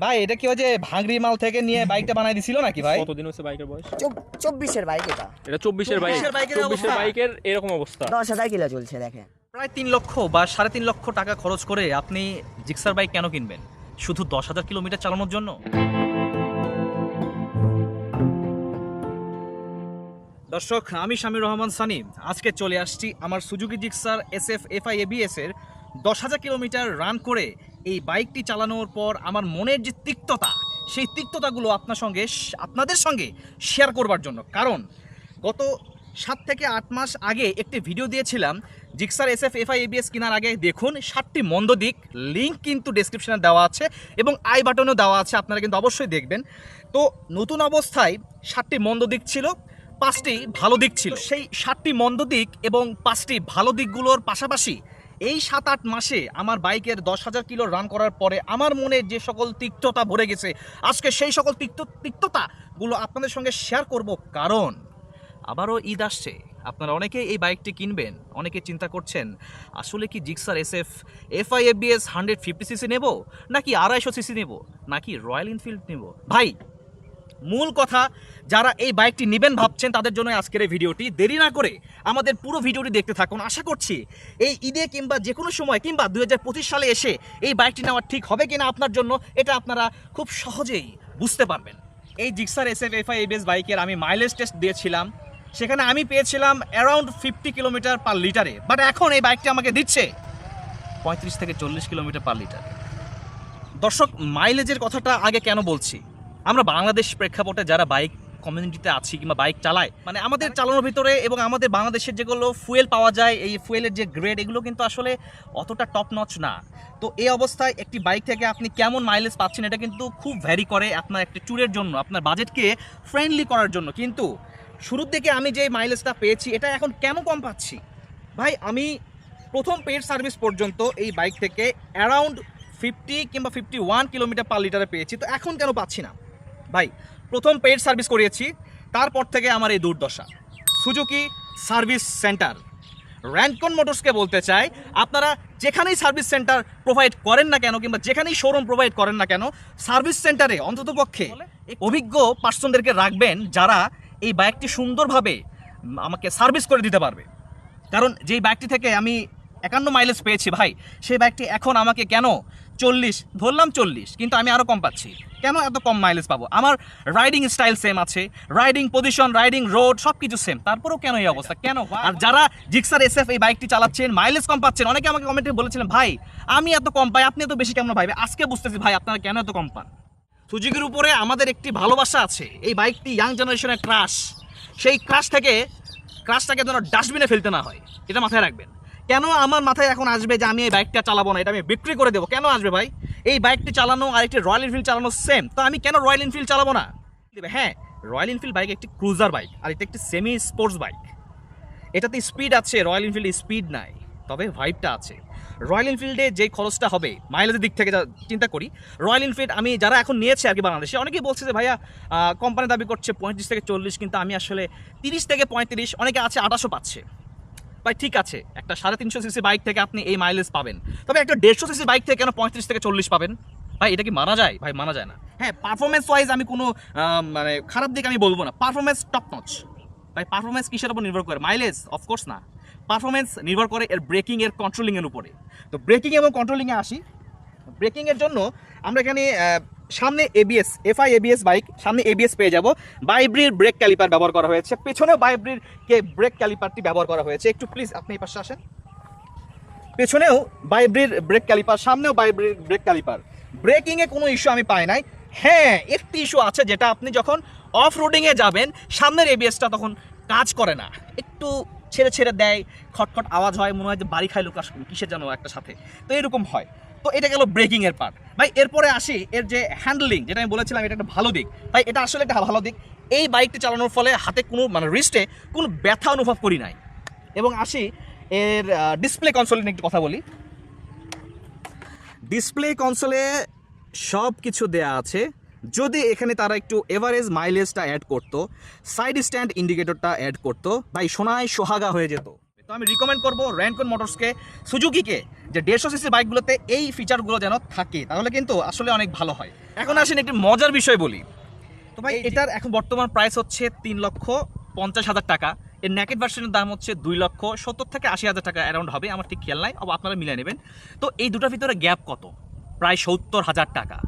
ভাই এটা কি ওই যে ভাঙড়ি মাল থেকে নিয়ে বাইকটা বানাই দিছিল নাকি ভাই? কতদিন হচ্ছে বাইকের বয়স? চব- চব্বিশের বাইক এটা। এটা চব্বিশের বাইক। 24 বাইকের চব্বিশের বাইকের এরকম অবস্থা। দশ হাজার কিলো চলছে দেখেন। প্রায় তিন লক্ষ বা সাড়ে তিন লক্ষ টাকা খরচ করে আপনি জিক্সার বাইক কেন কিনবেন? শুধু দশ হাজার কিলোমিটার চালানোর জন্য? দর্শক আমি শামির রহমান সানি। আজকে চলে আসছি আমার Suzuki Gixxer S F F I ABS এর দশ হাজার কিলোমিটার রান করে এই বাইকটি চালানোর পর আমার মনের যে তিক্ততা, সেই তিক্ততাগুলো আপনার সঙ্গে আপনাদের সঙ্গে শেয়ার করবার জন্য। কারণ গত সাত থেকে আট মাস আগে একটি ভিডিও দিয়েছিলাম, Gixxer S F FI ABS কেনার আগে। দেখুন, সাতটি মন্দ দিক লিঙ্ক কিন্তু ডেসক্রিপশনে দেওয়া আছে এবং আই বাটনেও দেওয়া আছে, আপনারা কিন্তু অবশ্যই দেখবেন। তো নতুন অবস্থায় সাতটি মন্দ দিক ছিল, পাঁচটি ভালো দিক ছিল। সেই সাতটি মন্দ দিক এবং পাঁচটি ভালো দিকগুলোর পাশাপাশি এই সাত আট মাসে আমার বাইকের দশ হাজার কিলো রান করার পরে আমার মনে যে সকল তিক্ততা ভরে গেছে, আজকে সেই সকল তিক্ত তিক্ততাগুলো আপনাদের সঙ্গে শেয়ার করব কারণ আবারও ঈদ আসছে, আপনারা অনেকেই এই বাইকটি কিনবেন, অনেকে চিন্তা করছেন, আসলে কি Gixxer S F FI ABS hundred fifty CC নেব, নাকি আড়াইশো সিসি নেব, নাকি রয়্যাল এনফিল্ড নেব? ভাই মূল কথা, যারা এই বাইকটি নেবেন ভাবছেন, তাদের জন্য আজকের এই ভিডিওটি। দেরি না করে আমাদের পুরো ভিডিওটি দেখতে থাকুন। আশা করছি এই ঈদে কিংবা যে কোনো সময় কিংবা দু হাজার পঁচিশ সালে এসে এই বাইকটি নেওয়া ঠিক হবে কিনা আপনার জন্য, এটা আপনারা খুব সহজেই বুঝতে পারবেন। এই Gixxer S F FI ABS বাইকের আমি মাইলেজ টেস্ট দিয়েছিলাম। সেখানে আমি পেয়েছিলাম অ্যারাউন্ড ফিফটি কিলোমিটার পার লিটারে বাট এখন এই বাইকটি আমাকে দিচ্ছে পঁয়ত্রিশ থেকে চল্লিশ কিলোমিটার পার লিটারে দর্শক মাইলেজের কথাটা আগে কেন বলছি? আমরা বাংলাদেশ প্রেক্ষাপটে যারা বাইক কমিউনিটিতে আছি কিংবা বাইক চালায় মানে আমাদের চালানোর ভিতরে এবং আমাদের বাংলাদেশের যেগুলো ফুয়েল পাওয়া যায়, এই ফুয়েলের যে গ্রেড এগুলো কিন্তু আসলে অতটা টপ নচ না। তো এই অবস্থায় একটি বাইক থেকে আপনি কেমন মাইলেজ পাচ্ছেন এটা কিন্তু খুব ভ্যারি করে আপনার একটি ট্যুরের জন্য, আপনার বাজেটকে ফ্রেন্ডলি করার জন্য। কিন্তু শুরুর দিকে আমি যে মাইলেজটা পেয়েছি, এটা এখন কেন কম পাচ্ছি? ভাই, আমি প্রথম পেড সার্ভিস পর্যন্ত এই বাইক থেকে অ্যারাউন্ড ফিফটি কিংবা ফিফটি ওয়ান কিলোমিটার পার লিটারে পেয়েছি, তো এখন কেন পাচ্ছি না? ভাই প্রথম পেড সার্ভিস করিয়েছি তারপর থেকে আমার এই দুর্দশা। Suzuki service centre. র্যান্ডকন মোটরসকে বলতে চাই আপনারা যেখানেই সার্ভিস সেন্টার প্রোভাইড করেন না কেন কিংবা যেখানেই শোরুম প্রোভাইড করেন না কেন সার্ভিস সেন্টারে অন্ততপক্ষে অভিজ্ঞ পার্সনদেরকে রাখবেন যারা এই বাইকটি সুন্দরভাবে আমাকে সার্ভিস করে দিতে পারবে। কারণ যেই বাইকটি থেকে আমি একান্ন মাইলেজ পেয়েছি ভাই সেই বাইকটি এখন আমাকে কেন চল্লিশ, ধরলাম চল্লিশ, কিন্তু আমি আরও কম পাচ্ছি। কেন এত কম মাইলেজ পাবো? আমার রাইডিং স্টাইল সেম আছে রাইডিং পজিশন রাইডিং রোড সব কিছু সেম তারপরেও কেন এই অবস্থা? কেন? আর যারা জিক্সার এসএফ এই বাইকটি চালাচ্ছেন মাইলেজ কম পাচ্ছেন, অনেকে আমাকে কমেন্টে বলেছিলেন, ভাই, আমি এত কম পাই, আপনি এত বেশি কেমন ভাই? আজকে বুঝতেছি, ভাই, আপনারা কেন এত কম পান? সুজুকির উপরে আমাদের একটি ভালোবাসা আছে। এই বাইকটি ইয়াং জেনারেশনের ক্রাশ সেই ক্রাশ থেকে ক্রাশটাকে যেন ডাস্টবিনে ফেলতে না হয়। এটা মাথায় রাখবেন। কেন আমার মাথায় এখন আসবে যে আমি এই বাইকটা চালাবো না? এটা আমি বিক্রি করে দেবো। কেন আসবে ভাই? এই বাইকটি চালানো আর একটি রয়্যাল এনফিল্ড চালানো সেম তো আমি কেন রয়্যাল এনফিল্ড চালাবো না? হ্যাঁ রয়্যাল এনফিল্ড বাইক একটি ক্রুজার বাইক আর এটা একটি সেমি স্পোর্টস বাইক। এটাতে স্পিড আছে রয়্যাল এনফিল্ডে স্পিড নাই, তবে ভাইবটা আছে। রয়্যাল এনফিল্ডে যে খরচটা হবে মাইলেজের দিক থেকে চিন্তা করি রয়্যাল এনফিল্ড আমি যারা এখন নিয়েছে আর কি বাংলাদেশে, অনেকেই বলছে যে ভাইয়া কোম্পানি দাবি করছে পঁয়ত্রিশ থেকে চল্লিশ, কিন্তু আমি আসলে তিরিশ থেকে পঁয়ত্রিশ, অনেকে আছে আঠাশো পাচ্ছে। ভাই, ঠিক আছে, একটা সাড়ে তিনশো সিসি বাইক থেকে আপনি এই মাইলেজ পাবেন। তবে একটা দেড়শো সিসি বাইক থেকে কেন পঁয়ত্রিশ থেকে চল্লিশ পাবেন? ভাই, এটা কি মানা যায়? ভাই, মানা যায় না। হ্যাঁ পারফরমেন্স ওয়াইজ আমি কোনো মানে খারাপ দিক আমি বলব না। পারফরমেন্স টপ নচ ভাই পারফরমেন্স কিসের উপর নির্ভর করে? মাইলেজ অফকোর্স না। পারফরমেন্স নির্ভর করে এর ব্রেকিং এর কন্ট্রোলিং এর উপরে। তো ব্রেকিং এবং কন্ট্রোলিংয়ে আসি। ব্রেকিংয়ের জন্য আমরা এখানে সামনে এবিএস এফআই এবিএস বাইক সামনে এবিএস পেয়ে যাব। বাইব্রির ব্রেক ক্যালিপার ব্যবহার করা হয়েছে। পেছনেও বাইব্রির কে ব্রেক ক্যালিপারটি ব্যবহার করা হয়েছে। একটু প্লিজ আপনি এই পাশে আসেন। পেছনেও বাইব্রির ব্রেক ক্যালিপার সামনেও বাইব্রির ব্রেক ক্যালিপার ব্রেকিংয়ে কোনো ইস্যু আমি পাই নাই। হ্যাঁ একটি ইস্যু আছে যেটা আপনি যখন অফ রোডিংয়ে যাবেন, সামনের এবিএসটা তখন কাজ করে না। একটু ছেড়ে ছেড়ে দেয়, খটখট আওয়াজ হয়, মনে হয় যে বাড়ি খায় খাইলো কাস- কিসের যেন একটা সাথে। তো এরকম হয়। তো এটা গেল ব্রেকিং এর পার্ট ভাই, এরপরে আসি, এর যে হ্যান্ডলিং যেটা আমি বলেছিলাম, এটা একটা ভালো দিক। ভাই, এটা আসলে একটা ভালো দিক। এই বাইকটি চালানোর ফলে হাতে কোনো মানে রিস্টে কোনো ব্যথা অনুভব করি নাই। এবং আসি, এর ডিসপ্লে কনসোল নিয়ে একটু কথা বলি। ডিসপ্লে কনসোলে সব কিছু দেয়া আছে। যদি এখানে তারা একটু এভারেজ মাইলেজটা অ্যাড করতো সাইড স্ট্যান্ড ইন্ডিকেটরটা অ্যাড করতো ভাই সোনায় সোহাগা হয়ে যেত। তো আমি রিকমেন্ড করব র্যানকন মোটরসকে সুজুকিকে যে দেড়শো সিসির বাইকগুলোতে এই ফিচারগুলো যেন থাকে তাহলে কিন্তু আসলে অনেক ভালো হয়। এখন আসেন একটি মজার বিষয় বলি। তো ভাই এটার এখন বর্তমান প্রাইস হচ্ছে তিন লক্ষ পঞ্চাশ হাজার টাকা। এর ন্যাকেট ভার্সনের দাম হচ্ছে দুই লক্ষ সত্তর থেকে আশি হাজার টাকা অ্যারাউন্ড হবে আমার ঠিক খেয়াল নাই আপনারা মিলিয়ে নেবেন। তো এই দুটার ভিতরে গ্যাপ কত? প্রায় সত্তর হাজার টাকা।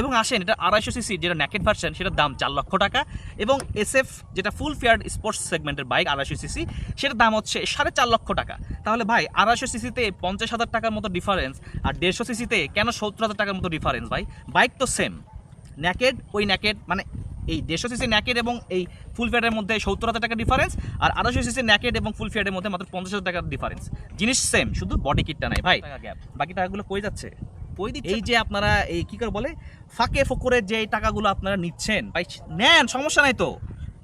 এবং আসেন এটা আড়াইশো সিসি যেটা ন্যাকেট ভার্সন সেটার দাম চার লক্ষ টাকা। এবং এসএফ যেটা ফুল ফেয়ার স্পোর্টস সেগমেন্টের বাইক আড়াইশো সিসি সেটার দাম হচ্ছে সাড়ে চার লক্ষ টাকা। তাহলে ভাই আড়াইশো সিসিতে পঞ্চাশ হাজার টাকার মতো ডিফারেন্স আর দেড়শো সিসিতে কেন সত্তর হাজার টাকার মতো ডিফারেন্স ভাই? বাইক তো সেম ন্যাকেড ওই ন্যাকেড মানে এই দেড়শো সিসি ন্যাকেড এবং এই ফুল ফেয়ারের মধ্যে সত্তর হাজার টাকার ডিফারেন্স আর আড়াইশো সিসি ন্যাকেড এবং ফুল ফেয়ারের মধ্যে মাত্র পঞ্চাশ হাজার টাকার ডিফারেন্স জিনিস সেম শুধু বডি কিটটা নাই ভাই। বাকি টাকাগুলো কই যাচ্ছে? এই যে আপনারা এই কি করে বলে ফাঁকে ফোকরে যে এই টাকাগুলো আপনারা নিচ্ছেন ভাই নেন সমস্যা নাই তো।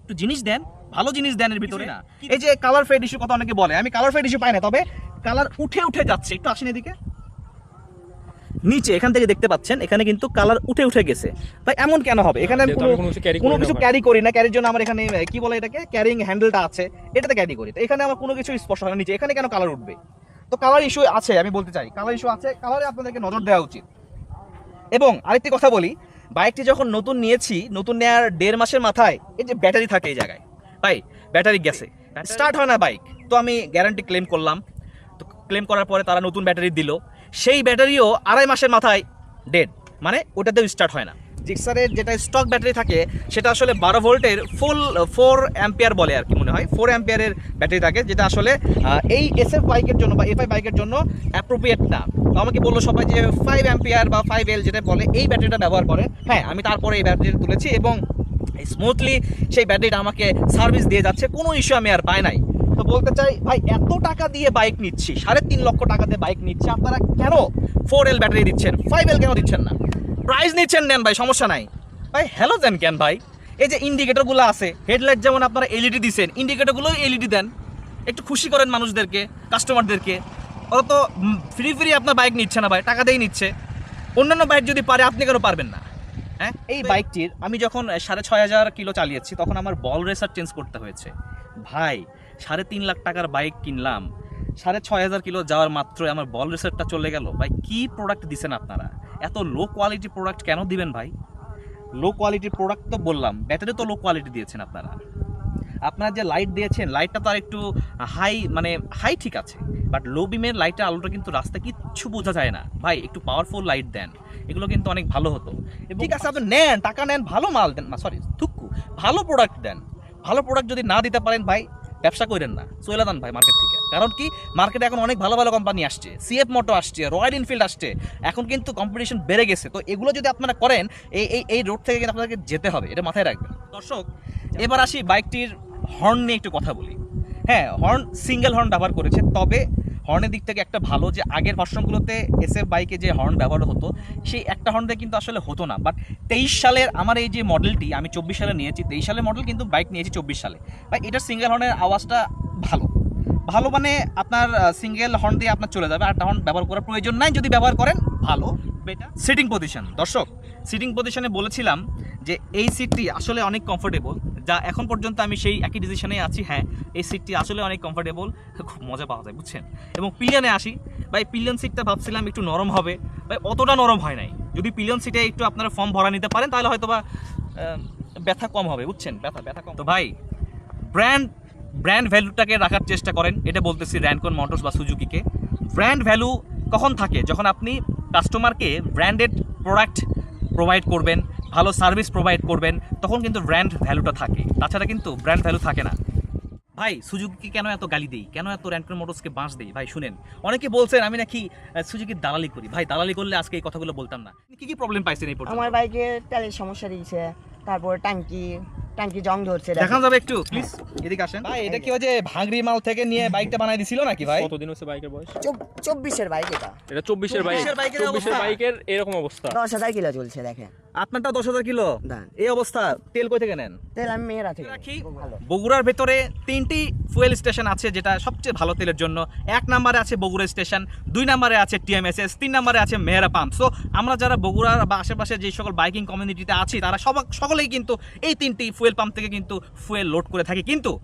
একটু জিনিস দেন ভালো জিনিস দেন এর ভিতরে। না এই যে কালার ফেড ইস্যু কথা অনেকে বলে আমি কালার ফেড ইস্যু পাই না তবে কালার উঠে উঠে যাচ্ছে। একটু আসেন এদিকে। নিচে এখান থেকে দেখতে পাচ্ছেন এখানে কিন্তু কালার উঠে উঠে গেছে। ভাই এমন কেন হবে? এখানে আমি কোনো কিছু। ক্যারি করি না ক্যারির জন্য আমার এখানে কি বলে এটাকে? ক্যারিং হ্যান্ডেলটা আছে এটাতে ক্যারি করি। তো এখানে আমার কোনো কিছু স্পর্শ হয় না। নিচে এখানে কেন কালার উঠবে? তো কালার ইস্যু আছে, আমি বলতে চাই। কালার ইস্যু আছে কালারে আপনাদেরকে নজর দেওয়া উচিত। এবং আরেকটি কথা বলি বাইকটি যখন নতুন নিয়েছি, নতুন নেওয়ার দেড় মাসের মাথায়, এই যে ব্যাটারি থাকে এই জায়গায়, ভাই, ব্যাটারি গেছে। স্টার্ট হয় না বাইক তো আমি গ্যারান্টি ক্লেম করলাম। তো ক্লেম করার পরে তারা নতুন ব্যাটারি দিল। সেই ব্যাটারিও আড়াই মাসের মাথায় ডেড মানে ওটাতেও স্টার্ট হয় না। জিক্সারের যেটা স্টক ব্যাটারি থাকে, সেটা আসলে বারো ভোল্টের ফুল ফোর অ্যাম্পিয়ার বলে আর কি মনে হয়। ফোর অ্যাম্পিয়ারের ব্যাটারি থাকে, যেটা আসলে এই এসএফ বাইকের জন্য বা এফআই বাইকের জন্য অ্যাপ্রোপ্রিয়েট না। তো আমাকে বলল সবাই যে ফাইভ অ্যাম্পিয়ার বা ফাইভ এল যেটা বলে, এই ব্যাটারিটা ব্যবহার করে। হ্যাঁ আমি তারপরে এই ব্যাটারিটা তুলেছি এবং স্মুথলি সেই ব্যাটারিটা আমাকে সার্ভিস দিয়ে যাচ্ছে, কোনো ইস্যু আমি আর পাই নাই। তো বলতে চাই, ভাই, এত টাকা দিয়ে বাইক নিচ্ছি, সাড়ে তিন লক্ষ টাকাতে বাইক নিচ্ছে, আপনারা কেন ফোর এল ব্যাটারি দিচ্ছেন? ফাইভ এল কেন দিচ্ছেন না? প্রাইস নিচ্ছেন নেন ভাই সমস্যা নাই। ভাই হ্যালো দেন কেন ভাই? এই যে ইন্ডিকেটরগুলো আছে হেডলাইট যেমন আপনারা এলইডি দিচ্ছেন ইন্ডিকেটরগুলো এলইডি দেন। একটু খুশি করেন মানুষদেরকে কাস্টমারদেরকে অত তো ফ্রি ফ্রি আপনার বাইক নিচ্ছে না ভাই টাকা দিয়েই নিচ্ছে। অন্যান্য বাইক যদি পারে আপনি কেন পারবেন না? হ্যাঁ? এই বাইকটির আমি যখন সাড়ে ছয় হাজার কিলো চালিয়েছি তখন আমার বল রেসার চেঞ্জ করতে হয়েছে। ভাই সাড়ে তিন লাখ টাকার বাইক কিনলাম। সাড়ে ছয় হাজার কিলো যাওয়ার মাত্র আমার বল রেসারটা চলে গেল। ভাই কি প্রোডাক্ট দিছেন আপনারা? এত লো কোয়ালিটি প্রোডাক্ট কেন দিবেন ভাই? লো কোয়ালিটির প্রোডাক্ট তো বললাম ব্যাটারি তো লো কোয়ালিটি দিয়েছেন আপনারা। আপনারা যে লাইট দিয়েছেন লাইটটা তো আর একটু হাই মানে হাই ঠিক আছে বাট লো বিমের লাইটের আলোটা কিন্তু রাস্তায় কিচ্ছু বোঝা যায় না। ভাই একটু পাওয়ারফুল লাইট দেন এগুলো কিন্তু অনেক ভালো হতো। ঠিক আছে আপনি নেন টাকা নেন ভালো মাল দেন না সরি থুক্কু ভালো প্রোডাক্ট দেন। ভালো প্রোডাক্ট যদি না দিতে পারেন ভাই ব্যবসা করেন না। চলে দেন ভাই মার্কেট থেকে। কারণ কি? মার্কেটে এখন অনেক ভালো ভালো কোম্পানি আসছে। সিএফ মোটো আসছে রয়্যাল এনফিল্ড আসছে। এখন কিন্তু কম্পিটিশন বেড়ে গেছে। তো এগুলো যদি আপনারা করেন, এই এই এই রোড থেকে কিন্তু আপনাদেরকে যেতে হবে। এটা মাথায় রাখবেন। দর্শক, এবার আসি বাইকটির হর্ন নিয়ে একটু কথা বলি। হ্যাঁ হর্ন সিঙ্গেল হর্ন ব্যবহার করেছে। তবে হর্নের দিক থেকে একটা ভালো যে আগের ভার্সনগুলোতে এসএফ বাইকে যে হর্ন ব্যবহার হতো, সেই একটা হর্ন কিন্তু আসলে হতো না। বাট তেইশ সালের আমার এই যে মডেলটি আমি চব্বিশ সালে নিয়েছি, তেইশ সালের মডেল কিন্তু বাইক নিয়েছি চব্বিশ সালে। ভাই, এটার সিঙ্গেল হর্নের আওয়াজটা ভালো। ভালো মানে আপনার সিঙ্গেল হর্ন দিয়ে আপনার চলে যাবে। আটটা হর্ন ব্যবহার করার প্রয়োজন নাই। যদি ব্যবহার করেন, ভালো। বেটার সিটিং পজিশন দর্শক সিটিং পজিশনে বলেছিলাম যে এই সিটটি আসলে অনেক কমফোর্টেবল যা এখন পর্যন্ত আমি সেই একই ডিসিশনে আছি। হ্যাঁ এই সিটটি আসলে অনেক কমফোর্টেবল খুব মজা পাওয়া যায়, বুঝছেন? এবং পিলিয়নে আসি। ভাই পিলিয়ন সিটটা ভাবছিলাম একটু নরম হবে। ভাই, অতটা নরম হয় নাই। যদি পিলিয়ন সিটে একটু আপনারা ফর্ম ভরা নিতে পারেন, তাহলে হয়তো বা ব্যথা কম হবে, বুঝছেন? ব্যথা ব্যথা কম। তো ভাই ব্র্যান্ড ব্র্যান্ড ভ্যালুটাকে রাখার চেষ্টা করেন, এটা বলতেছি র্যানকন মোটরস বা সুজুকিকে। ব্র্যান্ড ভ্যালু কখন থাকে? যখন আপনি কাস্টমারকে ব্র্যান্ডেড প্রোডাক্ট প্রোভাইড করবেন, ভালো সার্ভিস প্রোভাইড করবেন, তখন কিন্তু ব্র্যান্ড ভ্যালুটা থাকে। তাছাড়া কিন্তু ব্র্যান্ড ভ্যালু থাকে না। ভাই, সুজুকি কেন এত গালি দেই? কেন এত র্যানকন মোটরসকে বাঁশ দেই? ভাই, শুনেন। অনেকে বলছেন, আমি নাকি সুজুকির দালালি করি। ভাই, দালালি করলে আজকে এই কথাগুলো বলতাম না। কি কি প্রবলেম পাইছেন এই আমার বাইকে তেলের সমস্যা দিয়েছে তারপর ট্যাঙ্কি ট্যাঙ্কি জং ধরছে দেখেন। যাবে একটু প্লিজ এদিকে আসেন। ভাই এটা কি ওই যে ভাঙড়ি মাল থেকে নিয়ে বাইকটা বানাই দিছিল নাকি ভাই? কতদিন হচ্ছে বাইকের বয়স? চব- চব্বিশের বাইক এটা। এটা চব্বিশের বাইক। 24 বাইকের চব্বিশের অবস্থা। বাইকের এরকম অবস্থা। দশ হাজার কিলো চলছে দেখেন। আপনারটা দশ হাজার কিলো? এই অবস্থা তেল কই থেকে নেন? তেল আমি মেয়েরা থেকে রাখি। বগুড়ার ভেতরে তিনটি ফুয়েল স্টেশন আছে যেটা সবচেয়ে ভালো তেলের জন্য। এক নম্বরে আছে বগুড়া স্টেশন দুই নম্বরে আছে টিএমএসএস তিন নম্বরে আছে মেহরা পাম্প। সো আমরা যারা বগুড়ার বা আশেপাশে যে সকল বাইকিং কমিউনিটিতে আছি তারা সব সকলেই কিন্তু এই তিনটি ফুয়েল পাম্প থেকে কিন্তু ফুয়েল লোড করে থাকি। কিন্তু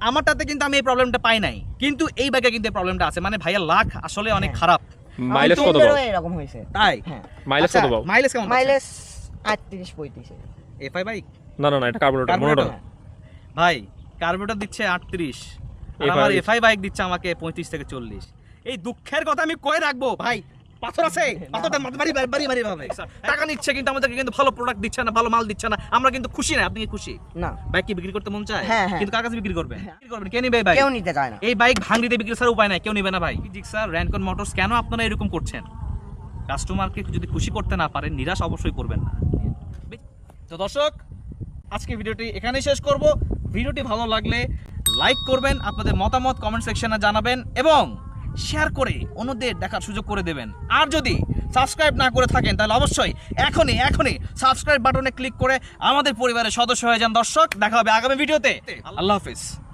আমারটাতে কিন্তু আমি এই প্রবলেমটা পাই নাই। কিন্তু এই বাইকে কিন্তু প্রবলেমটা আছে। মানে ভাইয়া লাখ আসলে অনেক হ্যাঁ। খারাপ। মাইলেজ কত পাও? এরকম হয়েছে। তাই? হ্যাঁ। মাইলেজ কত পাও? মাইলেজ কেমন মাইলেজ আটত্রিশ পঁয়ত্রিশ এফআই বাইক না না না এটা কার্বোরেটর? মনোটন ভাই কার্বোরেটর দিচ্ছে আটত্রিশ। আর FI আমার এফআই বাইক দিচ্ছে আমাকে পঁয়ত্রিশ থেকে চল্লিশ। এই দুঃখের কথা আমি কয়ে রাখব ভাই? পাথর আছে? পাথরটা বাড়ি বাড়ি বাড়ি ভাবে টাকা নিচ্ছে কিন্তু আমাদেরকে কিন্তু ভালো প্রোডাক্ট দিচ্ছে না ভালো মাল দিচ্ছে না। আমরা কিন্তু খুশি না আপনি কি খুশি? না। বাইক কি বিক্রি করতে মন চায়? হ্যাঁ, হ্যাঁ। কিন্তু কার কাছে বিক্রি করবেন? বিক্রি করবেন? কে নিবে বাইক? কেউ নিতে চায় না। এই বাইক ভাঙড়িতে বিক্রি ছাড়া উপায় নাই কেউ নিবে না ভাই। স্যার র্যানকন মোটরস কেন আপনারা এরকম করছেন? কাস্টমারকে যদি খুশি করতে না পারেন নিরাশ অবশ্যই করবেন না। তো দর্শক আজকে ভিডিওটি এখানেই শেষ করব। ভিডিওটি ভালো লাগলে লাইক করবেন আপনাদের মতামত কমেন্ট সেকশনে জানাবেন এবং শেয়ার করে অন্যদের দেখার সুযোগ করে দেবেন। আর যদি সাবস্ক্রাইব না করে থাকেন, তাহলে অবশ্যই এখনই এখনই সাবস্ক্রাইব বাটনে ক্লিক করে আমাদের পরিবারের সদস্য হয়ে যান দর্শক। দেখা হবে আগামী ভিডিওতে। আল্লাহ হাফিজ।